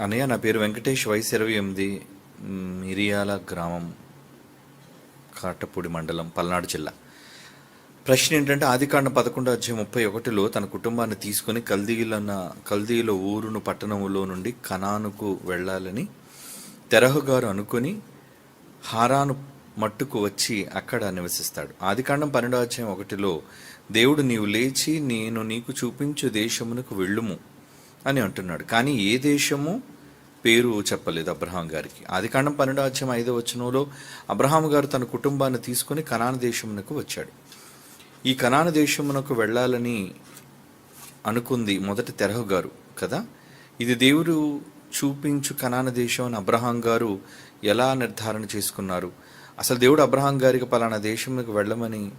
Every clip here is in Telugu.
అన్నయ్య నా పేరు వెంకటేష్ వయసు ఇరవై ఎనిమిది మిరియాల గ్రామం కాటపూడి మండలం పల్నాడు జిల్లా. ప్రశ్న ఏంటంటే ఆదికాండ పదకొండు అధ్యాయం ముప్పై ఒకటిలో తన కుటుంబాన్ని తీసుకుని కల్దీలన్న కల్దీల ఊరును పట్టణములో నుండి కనానుకు వెళ్ళాలని తెరహు గారు అనుకొని హారాను మట్టుకు వచ్చి అక్కడ నివసిస్తాడు. ఆదికాండం పన్నెండో అధ్యాయం ఒకటిలో దేవుడు నీవు లేచి నేను నీకు చూపించు దేశమునకు వెళ్ళుము. అని అంటున్నాడు. కానీ ఏ దేశము పేరు చెప్పలేదు అబ్రహాం గారికి. ఆదికాండం పన్నెండో అధ్యాయం ఐదో వచనంలో అబ్రహాం గారు తన కుటుంబాన్ని తీసుకుని కనాన దేశమునకు వచ్చాడు. ఈ కనాన దేశమునకు వెళ్ళాలని అనుకుంది మొదటి తెరహు గారు కదా? ఇది దేవుడు చూపించు కనాన దేశం అని అబ్రహాం గారు ఎలా నిర్ధారణ చేసుకున్నారు? అసలు దేవుడు అబ్రహాం గారికి పలానా దేశంలోకి వెళ్ళమని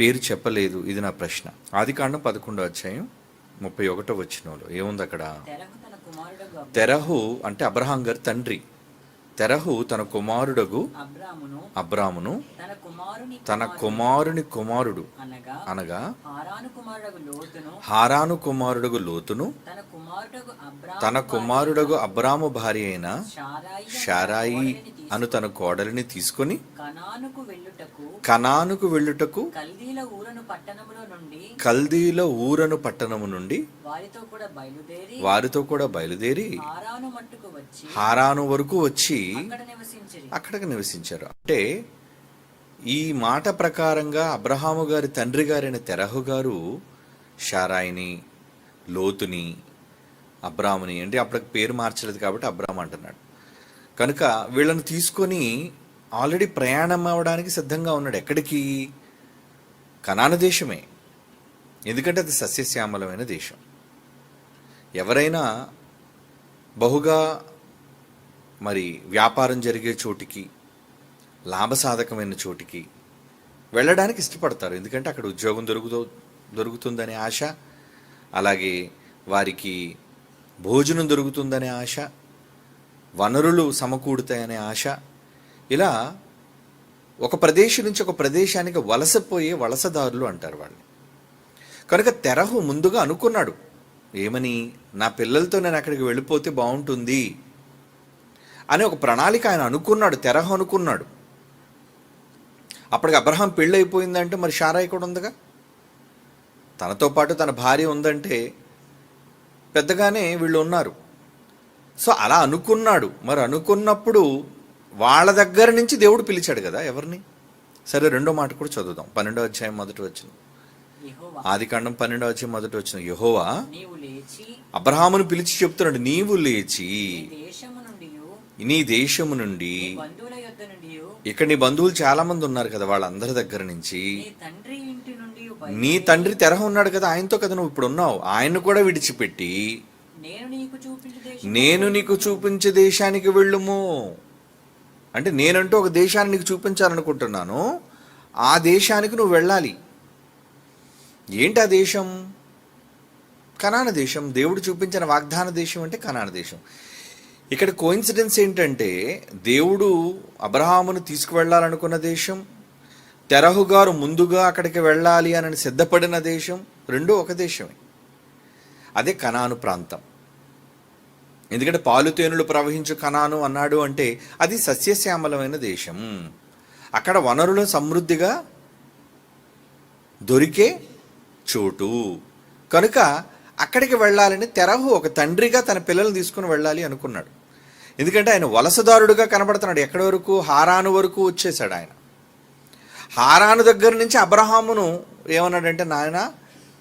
పేరు చెప్పలేదు. ఇది నా ప్రశ్న. ఆదికాండం పదకొండో అధ్యాయం ముప్పై ఒకటో వచ్చినంలో ఏముంది అక్కడ? తెరహు అంటే అబ్రహాం గారి తండ్రి. తెరహు తన కుమారుడగు అబ్రామును తన కుమారుని కుమారుడు అనగా హారాను కుమారుడు లోతును హారాను కుమారుడగు లోతును తన కుమారుడు అబ్రాము తన కుమారుడగు అబ్రాము భార్య అయిన షారాయి అను తన కోడలిని తీసుకొని కనానుకు వెళ్ళుటకు కల్దీల ఊరను పట్టణము నుండి వారితో కూడా బయలుదేరి హారాను వరకు వచ్చి అక్కడికి నివసించారు. అంటే ఈ మాట ప్రకారంగా అబ్రహాము గారి తండ్రి గారైన తెరహు గారు షారాయిని లోతుని అబ్రాముని అంటే అప్పటికి పేరు మార్చలేదు కాబట్టి అబ్రామ్ అంటున్నాడు. కనుక వీళ్ళని తీసుకొని ఆల్రెడీ ప్రయాణం అవ్వడానికి సిద్ధంగా ఉన్నాడు. ఎక్కడికి? కనాన దేశమే. ఎందుకంటే అది సస్యశ్యామలమైన దేశం. ఎవరైనా బహుగా మరి వ్యాపారం జరిగే చోటికి లాభసాధకమైన చోటికి వెళ్ళడానికి ఇష్టపడతారు. ఎందుకంటే అక్కడ ఉద్యోగం దొరుకుతూ దొరుకుతుందనే ఆశ అలాగే వారికి భోజనం దొరుకుతుందనే ఆశ వనరులు సమకూడుతాయనే ఆశ. ఇలా ఒక ప్రదేశం నుంచి ఒక ప్రదేశానికి వలసపోయే వలసదారులు అంటారు వాళ్ళని. కనుక తెరహు ముందుగా అనుకున్నాడు ఏమని? నా పిల్లలతో నేను అక్కడికి వెళ్ళిపోతే బాగుంటుంది. అని ఒక ప్రణాళిక ఆయన అనుకున్నాడు తెరహు అనుకున్నాడు. అప్పటికి అబ్రహాం పెళ్ళి అయిపోయిందంటే మరి షారాయి కూడా ఉందిగా? తనతో పాటు తన భార్య ఉందంటే పెద్దగానే వీళ్ళు ఉన్నారు. సో అలా అనుకున్నాడు. మరి అనుకున్నప్పుడు వాళ్ళ దగ్గర నుంచి దేవుడు పిలిచాడు కదా ఎవరిని? సరే రెండో మాట కూడా చదువుదాం. పన్నెండో అధ్యాయం మొదటి వచ్చిన యెహోవా. ఆదికాండం పన్నెండో అధ్యాయం మొదటి వచ్చిన యహోవా అబ్రహామును పిలిచి చెప్తున్నాడు నీవు లేచి నీ దేశము నుండి ఇక్కడ నీ బంధువులు చాలా మంది ఉన్నారు కదా వాళ్ళందరి దగ్గర నుంచి. నీ తండ్రి తెరహ ఉన్నాడు కదా ఆయనతో కదా నువ్వు ఇప్పుడు ఉన్నావు. ఆయన్ను కూడా విడిచిపెట్టి నేను నీకు చూపించు దేశం నేను నీకు చూపించే దేశానికి వెళ్ళుము. అంటే నేనంటూ ఒక దేశాన్ని నీకు చూపించాలనుకుంటున్నాను. ఆ దేశానికి నువ్వు వెళ్ళాలి. ఏంటి ఆ దేశం? కనాన దేశం. దేవుడు చూపించిన వాగ్దాన దేశం అంటే కనాన దేశం. ఇక్కడ కోయిన్సిడెన్స్ ఏంటంటే దేవుడు అబ్రహామును తీసుకువెళ్ళాలనుకున్న దేశం తెరహు గారు ముందుగా అక్కడికి వెళ్ళాలి అని సిద్ధపడిన దేశం రెండూ ఒక దేశమే. అదే కనాను ప్రాంతం. ఎందుకంటే పాలు తేనులు ప్రవహించు కనాను అన్నాడు అంటే అది సస్యశ్యామలమైన దేశం. అక్కడ వనరులు సమృద్ధిగా దొరికే చోటు. కనుక అక్కడికి వెళ్ళాలని తెరహు ఒక తండ్రిగా తన పిల్లల్ని తీసుకుని వెళ్ళాలి అనుకున్నాడు. ఎందుకంటే ఆయన వలసదారుడుగా కనబడుతున్నాడు. ఎక్కడి వరకు? హారాను వరకు వచ్చేసాడు ఆయన. హారాను దగ్గర నుంచి అబ్రహామును ఏమన్నాడంటే నాయన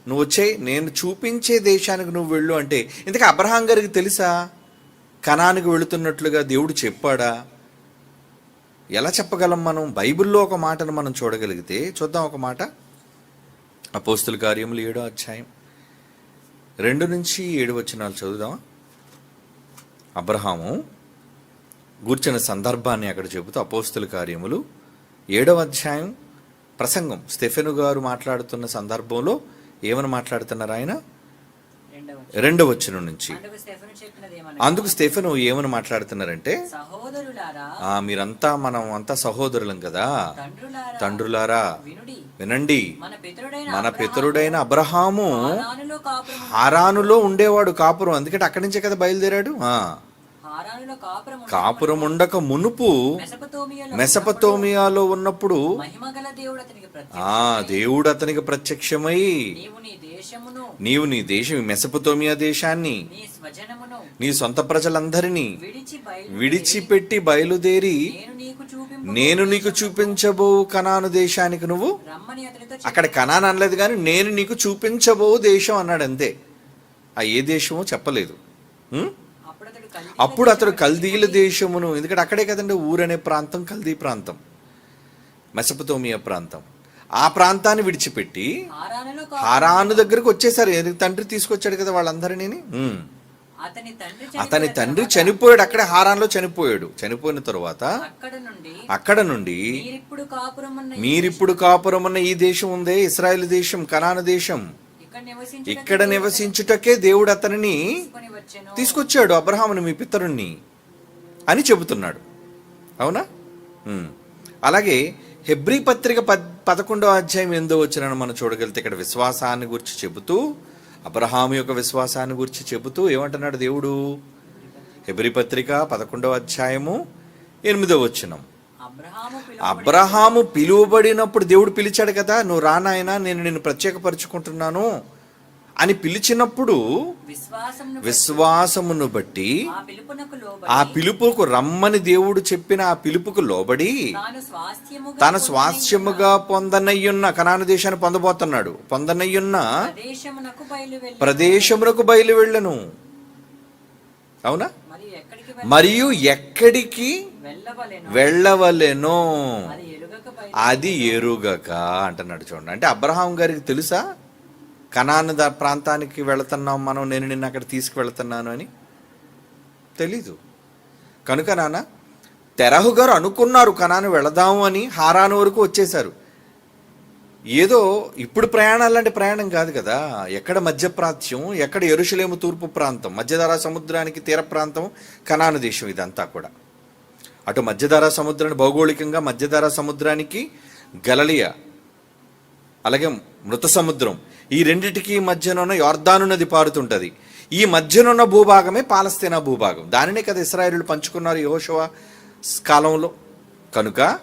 నువ్వు వచ్చేయి నేను చూపించే దేశానికి నువ్వు వెళ్ళు అంటే ఇంతకీ అబ్రహాం గారికి తెలుసా? కణానికి వెళుతున్నట్లుగా దేవుడు చెప్పాడా? ఎలా చెప్పగలం మనం? బైబిల్లో ఒక మాటను మనం చూడగలిగితే చూద్దాం ఒక మాట. అపోస్తుల కార్యములు ఏడో అధ్యాయం రెండు నుంచి ఏడు వచ్చినాలు చదువుదాం అబ్రహాము గూర్చిన సందర్భాన్ని అక్కడ చెబుతూ అపోస్తుల కార్యములు. ఏడవ అధ్యాయం ప్రసంగం. స్టెఫెను గారు మాట్లాడుతున్న సందర్భంలో ఏమని మాట్లాడుతున్నారు ఆయన? రెండవ వచనం. నుంచి. అందుకు స్టెఫెను ఏమని మాట్లాడుతున్నారంటే మీరంతా మనం అంతా సహోదరులం కదా. తండ్రులారా వినుడి. మన పితరుడైన అబ్రహాము హారానులో ఉండేవాడు కాపురం. ఎందుకంటే అక్కడి నుంచే కదా బయలుదేరాడు? కాపురం ఉండక మునుపు మెసపతోమియాలో ఉన్నప్పుడు ఆ దేవుడు అతనికి ప్రత్యక్షమై నీవు నీ దేశం మెసపతోమియా దేశాన్ని నీ సొంత ప్రజలందరినీ విడిచిపెట్టి బయలుదేరి నేను నీకు చూపించబో కనాను దేశానికి నువ్వు? అక్కడ కనాన్ అనలేదు కానీ నేను నీకు చూపించబో దేశం అన్నాడు అంతే. ఆ ఏ దేశమో చెప్పలేదు? అప్పుడు అతడు కల్దీల దేశమును ఎందుకంటే అక్కడే కదండి ఊరనే ప్రాంతం కల్దీ ప్రాంతం. మెసపతోమియా ప్రాంతం. ఆ ప్రాంతాన్ని విడిచిపెట్టి హారాను దగ్గరకు వచ్చేసారు. ఎందుకు తండ్రి తీసుకొచ్చాడు కదా వాళ్ళందరినీ. అతని తండ్రి చనిపోయాడు అక్కడే హారాన్లో చనిపోయాడు. చనిపోయిన తరువాత అక్కడ నుండి కాపురమున్న మీరిప్పుడు కాపురం ఉన్న ఈ దేశం ఉందే ఇస్రాయేల్ దేశం కనాన దేశం. ఇక్కడ నివసించి ఇక్కడ నివసించుటకే దేవుడు అతనిని తీసుకొచ్చాడు అబ్రహాముని మీ పితరుణ్ణి అని చెబుతున్నాడు. అవునా. అలాగే హెబ్రీ పత్రిక పద్ పదకొండో అధ్యాయం ఎందో వచ్చిన మనం చూడగలిగితే ఇక్కడ విశ్వాసాన్ని గురించి చెబుతూ అబ్రహాము యొక్క విశ్వాసాన్ని గురించి చెబుతూ ఏమంటున్నాడు దేవుడు? హెబ్రీ పత్రిక పదకొండవ అధ్యాయము ఎనిమిదో వచ్చినం అబ్రహాము పిలువ అబ్రహాము పిలువబడినప్పుడు దేవుడు పిలిచాడు కదా నువ్వు రానాయనా నేను నిన్ను ప్రత్యేకపరుచుకుంటున్నాను అని పిలిచినప్పుడు విశ్వాసమును బట్టి ఆ పిలుపుకు రమ్మని దేవుడు చెప్పిన ఆ పిలుపుకు లోబడి తాను స్వాస్థ్యముగా పొందనయ్యున్న కనాను దేశాన్ని పొందబోతున్నాడు. పొందనయ్యున్న ప్రదేశమునకు బయలు వెళ్ళను అవునా? మరియు ఎక్కడికి వెళ్ళవలెను. అది ఎరుగక అంటున్నాడు చూడండి. అంటే అబ్రహాం గారికి తెలుసా? కనాను దా ప్రాంతానికి వెళుతున్నాం మనం నేను నిన్ను అక్కడ తీసుకువెళ్తున్నాను అని? తెలీదు. కనుక నాన్న తెరహు గారు అనుకున్నారు కనాను వెళదాము అని హారాను వరకు వచ్చేశారు. ఏదో ఇప్పుడు ప్రయాణాలు అంటే ప్రయాణం కాదు కదా. ఎక్కడ మధ్యప్రాచ్యం ఎక్కడ ఎరుషలేము తూర్పు ప్రాంతం మధ్యధరా సముద్రానికి తీర ప్రాంతం కనాను దేశం ఇదంతా కూడా. అటు మధ్యధారా సముద్రాన్ని భౌగోళికంగా మధ్యధారా సముద్రానికి గలలియా అలాగే మృత సముద్రం ఈ రెండిటికి మధ్యనున్న యోర్ధాను నది పారుతుంటుంది. ఈ మధ్యనున్న భూభాగమే పాలస్తీనా భూభాగం. దానినే కదా ఇస్రాయిలు పంచుకున్నారు యెహోషువ కాలంలో. కనుక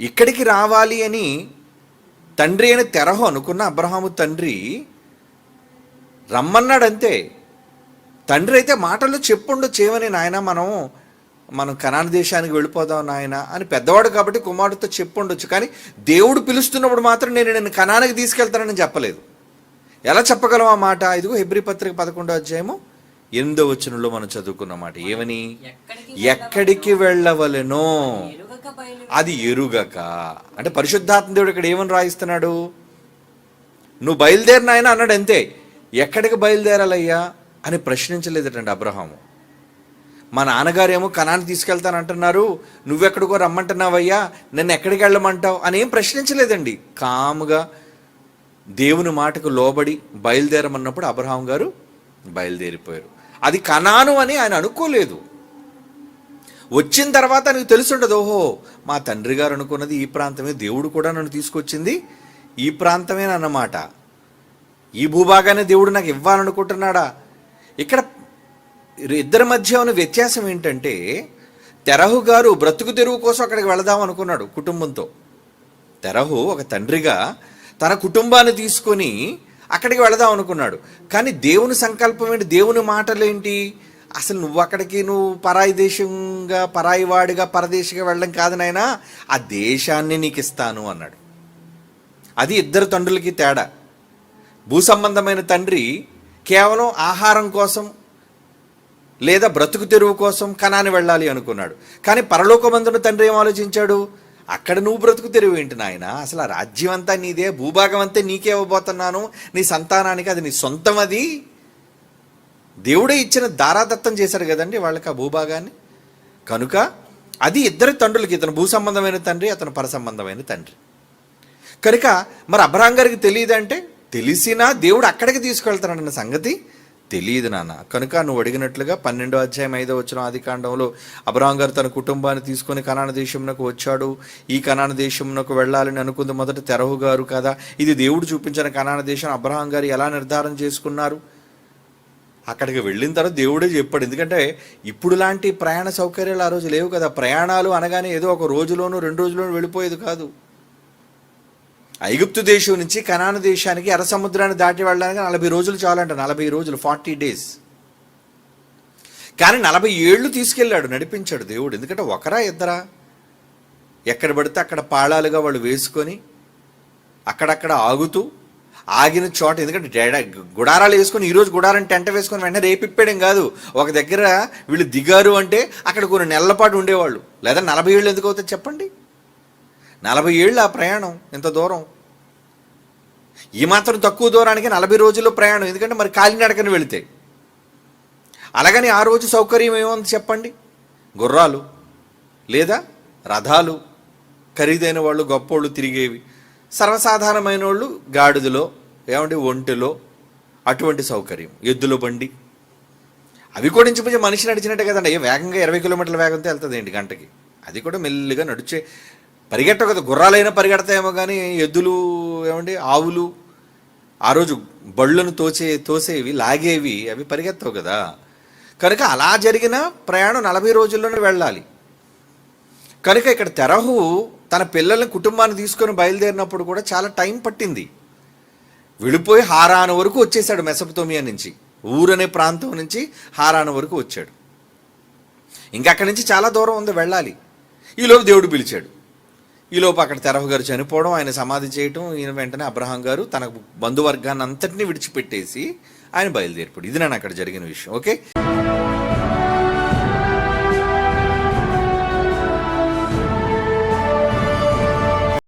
ఇక్కడికి రావాలి అని తండ్రి అని తెరహు అనుకున్న అబ్రహాము తండ్రి రమ్మన్నాడంతే. తండ్రి అయితే మాటలు చెప్పుండు చేయమని నాయన మనం మనం కనాన దేశానికి వెళ్ళిపోదాం నాయన అని పెద్దవాడు కాబట్టి కుమారుడితో చెప్పుండొచ్చు. కానీ దేవుడు పిలుస్తున్నప్పుడు మాత్రం నేను నేను కనానికి తీసుకెళ్తానని చెప్పలేదు. ఎలా చెప్పగలం ఆ మాట? ఇదిగో హెబ్రి పత్రిక పదకొండో అధ్యాయము ఎనిమిదో వచనంలో మనం చదువుకున్న మాట. ఏమని? ఎక్కడికి వెళ్ళవలెనో. అది ఎరుగక. అంటే పరిశుద్ధాత్మ దేవుడు ఇక్కడ ఏమని రాయిస్తున్నాడు? నువ్వు బయలుదేరినాయన అన్నాడు అంతే. ఎక్కడికి బయలుదేరాలయ్యా? అని ప్రశ్నించలేదటండి అబ్రహాము. మా నాన్నగారేమో కణాన్ని తీసుకెళ్తానంటున్నారు. నువ్వెక్కడికో రమ్మంటున్నావయ్యా నన్ను ఎక్కడికి వెళ్ళమంటావు అని ఏం ప్రశ్నించలేదండి. కాముగా దేవుని మాటకు లోబడి బయలుదేరమన్నప్పుడు అబ్రహాం గారు బయలుదేరిపోయారు. అది కనాను అని ఆయన అనుకోలేదు. వచ్చిన తర్వాత నీకు తెలుసుండదు ఓహో మా తండ్రి గారు అనుకున్నది ఈ ప్రాంతమే దేవుడు కూడా నన్ను తీసుకొచ్చింది ఈ ప్రాంతమేనన్నమాట. ఈ భూభాగాన్ని దేవుడు నాకు ఇవ్వాలనుకుంటున్నాడా? ఇక్కడ ఇద్దరి మధ్య ఉన్న వ్యత్యాసం ఏంటంటే తెరహు గారు బ్రతుకు తెరువు కోసం అక్కడికి వెళదాం అనుకున్నాడు కుటుంబంతో. తెరహు ఒక తండ్రిగా తన కుటుంబాన్ని తీసుకొని అక్కడికి వెళదాం అనుకున్నాడు. కానీ దేవుని సంకల్పం ఏంటి? దేవుని మాటలేంటి? అసలు నువ్వు అక్కడికి నువ్వు పరాయి దేశంగా పరాయి వాడిగా పరదేశిగా వెళ్ళడం కాదు నాయనా ఆ దేశాన్ని నీకు ఇస్తాను అన్నాడు. అది ఇద్దరు తండ్రులకి తేడా. భూ సంబంధమైన తండ్రి కేవలం ఆహారం కోసం లేదా బ్రతుకు తెరువు కోసం కణాన్ని వెళ్ళాలి అనుకున్నాడు. కానీ పరలోకమందును తండ్రి ఏం ఆలోచించాడు? అక్కడ నువ్వు బ్రతుకు తెరువు ఏంటి నాయన? అసలు ఆ రాజ్యం అంతా నీదే భూభాగం అంతా నీకే ఇవ్వబోతున్నాను నీ సంతానానికి అది నీ సొంతం అది. దేవుడే ఇచ్చిన దారాదత్తం చేశాడు కదండి వాళ్ళకి ఆ భూభాగాన్ని. కనుక అది ఇద్దరు తండ్రులకి ఇతను భూ సంబంధమైన తండ్రి అతను పర సంబంధమైన తండ్రి. కనుక మరి అబ్రాహం గారికి తెలియదంటే తెలిసినా దేవుడు అక్కడికి తీసుకెళ్తాడన్న సంగతి. తెలియదు నాన్న. కనుక నువ్వు అడిగినట్లుగా పన్నెండో అధ్యాయం ఐదో వచ్చిన ఆదికాండంలో కాండంలో గారు తన కుటుంబాన్ని తీసుకొని కనాన దేశంలోకి వచ్చాడు. ఈ కనాన దేశంలోకి వెళ్ళాలని అనుకుంది మొదట తెరహు గారు కదా. ఇది దేవుడు చూపించిన కనాన దేశం. అబ్రహాం గారు ఎలా నిర్ధారణ చేసుకున్నారు? అక్కడికి వెళ్ళిన తర్వాత దేవుడే చెప్పాడు. ఎందుకంటే ఇప్పుడు లాంటి ప్రయాణ సౌకర్యాలు ఆ రోజు లేవు కదా. ప్రయాణాలు అనగానే ఏదో ఒక రోజులోనూ రెండు రోజుల్లోనూ వెళ్ళిపోయేది కాదు. ఐగుప్తు దేశం నుంచి కనాన దేశానికి ఎర్ర సముద్రాన్ని దాటి వెళ్ళడానికి నలభై రోజులు చాలంట. నలభై రోజులు ఫార్టీ డేస్. కానీ నలభై ఏళ్ళు తీసుకెళ్ళాడు నడిపించాడు దేవుడు. ఎందుకంటే ఒకరా ఇద్దరా? ఎక్కడ పడితే అక్కడ పాళాలుగా వాళ్ళు వేసుకొని అక్కడక్కడ ఆగుతూ ఆగిన చోట ఎందుకంటే డేడా గుడారాలు వేసుకొని ఈరోజు గుడారం టెంట వేసుకొని వెంటనే రేపిప్పేయడం కాదు. ఒక దగ్గర వీళ్ళు దిగారు అంటే అక్కడ కొన్ని నెలల పాటు ఉండేవాళ్ళు. లేదా నలభై ఏళ్ళు ఎందుకు అవుతుంది చెప్పండి? నలభై ఏళ్ళు ఆ ప్రయాణం ఇంత దూరం. ఈ మాత్రం తక్కువ దూరానికి నలభై రోజుల్లో ప్రయాణం ఎందుకంటే మరి కాలినడకని వెళితే. అలాగని ఆ రోజు సౌకర్యం ఏముంది చెప్పండి? గుర్రాలు లేదా రథాలు? ఖరీదైన వాళ్ళు గొప్పోళ్ళు తిరిగేవి. సర్వసాధారణమైన వాళ్ళు గాడిదలో ఏమంటే ఒంటిలో అటువంటి సౌకర్యం. ఎద్దుల బండి. అవి కూడా ఇంచుమించు మనిషి నడిచినట్టే కదండి. ఏ వేగంగా ఇరవై కిలోమీటర్ల వేగంతో వెళ్తుంది ఏంటి గంటకి? అది కూడా మెల్లిగా నడిచే పరిగెట్ట కదా గుర్రాలైనా పరిగెడతాయేమో కానీ ఎద్దులు ఏమండి ఆవులు ఆ రోజు బళ్ళను తోచే తోసేవి లాగేవి అవి పరిగెత్తవు కదా. కనుక అలా జరిగిన ప్రయాణం నలభై రోజుల్లోనే వెళ్ళాలి. కనుక ఇక్కడ తెరహు తన పిల్లల్ని కుటుంబాన్ని తీసుకొని బయలుదేరినప్పుడు కూడా చాలా టైం పట్టింది. వెళ్ళిపోయి హారాన వరకు వచ్చేసాడు మెసపతోమియా నుంచి. ఊరనే ప్రాంతం నుంచి హారాన వరకు వచ్చాడు. ఇంకా అక్కడి నుంచి చాలా దూరం ఉంది వెళ్ళాలి. ఈలోపు దేవుడు పిలిచాడు. ఈలోపు అక్కడ తెరహు గారు చనిపోవడం ఆయన సమాధి చేయటం ఈయన వెంటనే అబ్రహాం గారు తన బంధువర్గాన్ని అంతటినీ విడిచిపెట్టేసి ఆయన బయలుదేరిపోడు ఇది నేను అక్కడ జరిగిన విషయం ఓకే?